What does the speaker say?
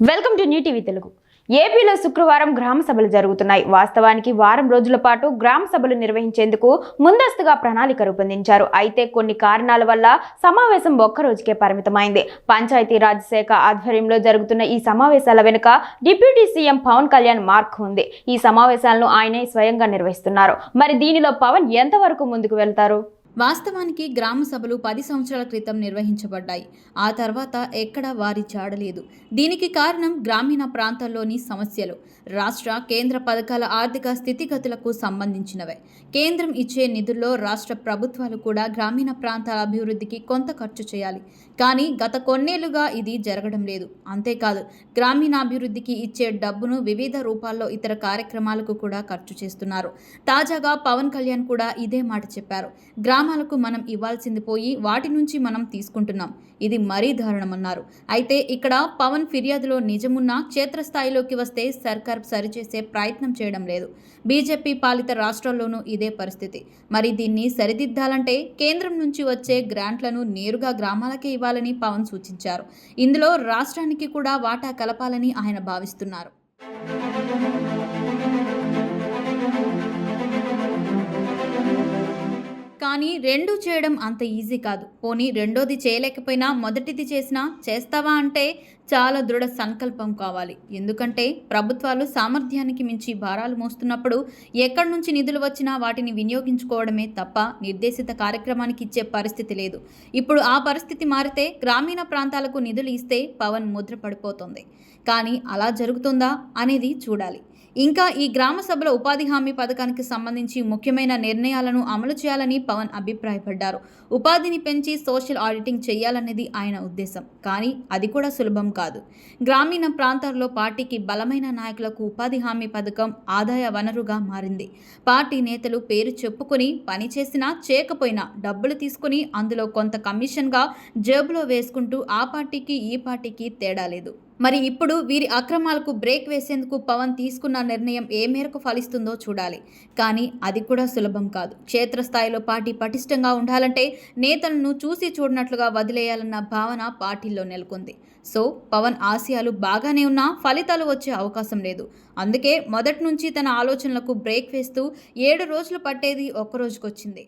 Welcome to new TV Telugu. ఏపీలో శుక్రవారం గ్రామ సభలు జరుగుతున్నాయి. వాస్తవానికి వారం రోజుల పాటు గ్రామ సభలు నిర్వహించేందుకు ముందస్తుగా ప్రణాళిక రూపొందించారు. అయితే కొన్ని కారణాల వల్ల సమావేశం ఒక్క రోజుకే పరిమితమైంది. పంచాయతీరాజ్ శాఖ ఆధ్వర్యంలో జరుగుతున్న ఈ సమావేశాల వెనుక deputy CM Pawan Kalyan mark ఉంది. ఈ సమావేశాలను ఆయనే స్వయంగా నిర్వహిస్తున్నారు. మరి దీనిలో పవన్ ఎంతవరకు ముందుకు వెళ్తారు? వాస్తవానికి గ్రామ సభలు పది సంవత్సరాల క్రితం నిర్వహించబడ్డాయి. ఆ తర్వాత ఎక్కడా వారి చాడలేదు. దీనికి కారణం గ్రామీణ ప్రాంతాల్లోని సమస్యలు. రాష్ట్ర కేంద్ర పథకాల ఆర్థిక స్థితిగతులకు సంబంధించినవే. కేంద్రం ఇచ్చే నిధుల్లో రాష్ట్ర ప్రభుత్వాలు కూడా గ్రామీణ ప్రాంతాల అభివృద్ధికి కొంత ఖర్చు చేయాలి. కానీ గత కొన్నేళ్ళుగా ఇది జరగడం లేదు. అంతేకాదు గ్రామీణాభివృద్ధికి ఇచ్చే డబ్బును వివిధ రూపాల్లో ఇతర కార్యక్రమాలకు కూడా ఖర్చు చేస్తున్నారు. తాజాగా పవన్ కళ్యాణ్ కూడా ఇదే మాట చెప్పారు. గ్రామాలకు మనం ఇవ్వాల్సింది పోయి వాటి నుంచి మనం తీసుకుంటున్నాం. ఇది మరీ దారుణమన్నారు. అయితే ఇక్కడ పవన్ ఫిర్యాదులో నిజమున్నా క్షేత్రస్థాయిలోకి వస్తే సర్కార్ సరిచేసే ప్రయత్నం చేయడం లేదు. బీజేపీ పాలిత రాష్ట్రాల్లోనూ ఇదే పరిస్థితి. మరి దీన్ని సరిదిద్దాలంటే కేంద్రం నుంచి వచ్చే గ్రాంట్లను నేరుగా గ్రామాలకే ఇవ్వాలని పవన్ సూచించారు. ఇందులో రాష్ట్రానికి కూడా వాటా కలపాలని ఆయన భావిస్తున్నారు. కానీ రెండు చేయడం అంత ఈజీ కాదు. పోనీ రెండోది చేయలేకపోయినా మొదటిది చేసినా చేస్తావా అంటే చాలా దృఢ సంకల్పం కావాలి. ఎందుకంటే ప్రభుత్వాలు సామర్థ్యానికి మించి భారాలు మోస్తున్నప్పుడు ఎక్కడి నుంచి నిధులు వచ్చినా వాటిని వినియోగించుకోవడమే తప్ప నిర్దేశిత కార్యక్రమానికి ఇచ్చే పరిస్థితి లేదు. ఇప్పుడు ఆ పరిస్థితి మారితే గ్రామీణ ప్రాంతాలకు నిధులు ఇస్తే పవన్ ముద్ర పడిపోతుంది కానీ అలా జరుగుతుందా అనేది చూడాలి. ఇంకా ఈ గ్రామ సభల ఉపాధి హామీ పథకానికి సంబంధించి ముఖ్యమైన నిర్ణయాలను అమలు చేయాలని పవన్ అభిప్రాయపడ్డారు. ఉపాధిని పెంచి సోషల్ ఆడిటింగ్ చేయాలనేది ఆయన ఉద్దేశం. కానీ అది కూడా సులభం కాదు. గ్రామీణ ప్రాంతాల్లో పార్టీకి బలమైన నాయకులకు ఉపాధి హామీ పథకం ఆదాయ వనరుగా మారింది. పార్టీ నేతలు పేరు చెప్పుకుని పని చేసినా చేయకపోయినా డబ్బులు తీసుకుని అందులో కొంత కమిషన్గా జేబులో వేసుకుంటూ ఆ పార్టీకి ఈ పార్టీకి తేడా లేదు. మరి ఇప్పుడు వీరి అక్రమాలకు బ్రేక్ వేసేందుకు పవన్ తీసుకున్న నిర్ణయం ఏ మేరకు ఫలిస్తుందో చూడాలి. కానీ అది కూడా సులభం కాదు. క్షేత్రస్థాయిలో పార్టీ పటిష్టంగా ఉండాలంటే నేతలను చూసి చూడనట్లుగా వదిలేయాలన్న భావన పార్టీలో నెలకొంది. సో పవన్ ఆశయాలు బాగానే ఉన్నా ఫలితాలు వచ్చే అవకాశం లేదు. అందుకే మొదటి నుంచి తన ఆలోచనలకు బ్రేక్ వేస్తూ ఏడు రోజులు పట్టేది ఒక్క రోజుకొచ్చింది.